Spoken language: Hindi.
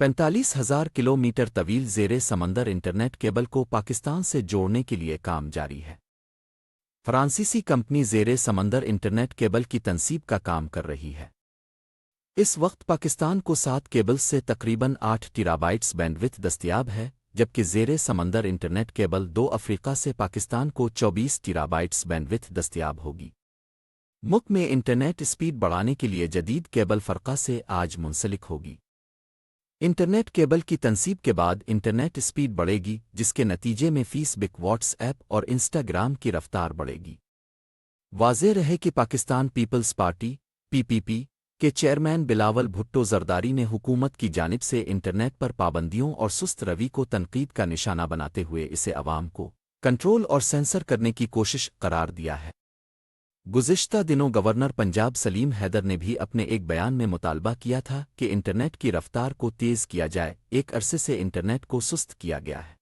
पैंतालीस हज़ार किलोमीटर तवील जेर समंदर इंटरनेट केबल को पाकिस्तान से जोड़ने के लिए काम जारी है। फ्रांसीसी कंपनी जेर समंदर इंटरनेट केबल की तनसीब का काम कर रही है। इस वक्त पाकिस्तान को सात केबल्स से तकरीबन आठ टीराबाइट्स बैंडविथ दस्तियाब है, जबकि जेर समंदर इंटरनेट केबल दो अफ्रीका से पाकिस्तान को 24 टीराबाइट्स बैंडविथ दस्तियाब होगी। मुल्क में इंटरनेट स्पीड बढ़ाने के लिए जदीद केबल फ़रका से आज मुंसलिक होगी। इंटरनेट केबल की तनसीब के बाद इंटरनेट स्पीड बढ़ेगी, जिसके नतीजे में फीसबिक व्हाट्सएप और इंस्टाग्राम की रफ्तार बढ़ेगी। वाजे रहे कि पाकिस्तान पीपल्स पार्टी पीपीपी के चेयरमैन बिलावल भुट्टो जरदारी ने हुकूमत की जानिब से इंटरनेट पर पाबंदियों और सुस्त रवि को तनकीद का निशाना बनाते हुए इसे अवाम को कंट्रोल और सेंसर करने की कोशिश करार दिया है। गुज़िश्ता दिनों गवर्नर पंजाब सलीम हैदर ने भी अपने एक बयान में मुतालबा किया था कि इंटरनेट की रफ्तार को तेज़ किया जाए, एक अरसे से इंटरनेट को सुस्त किया गया है।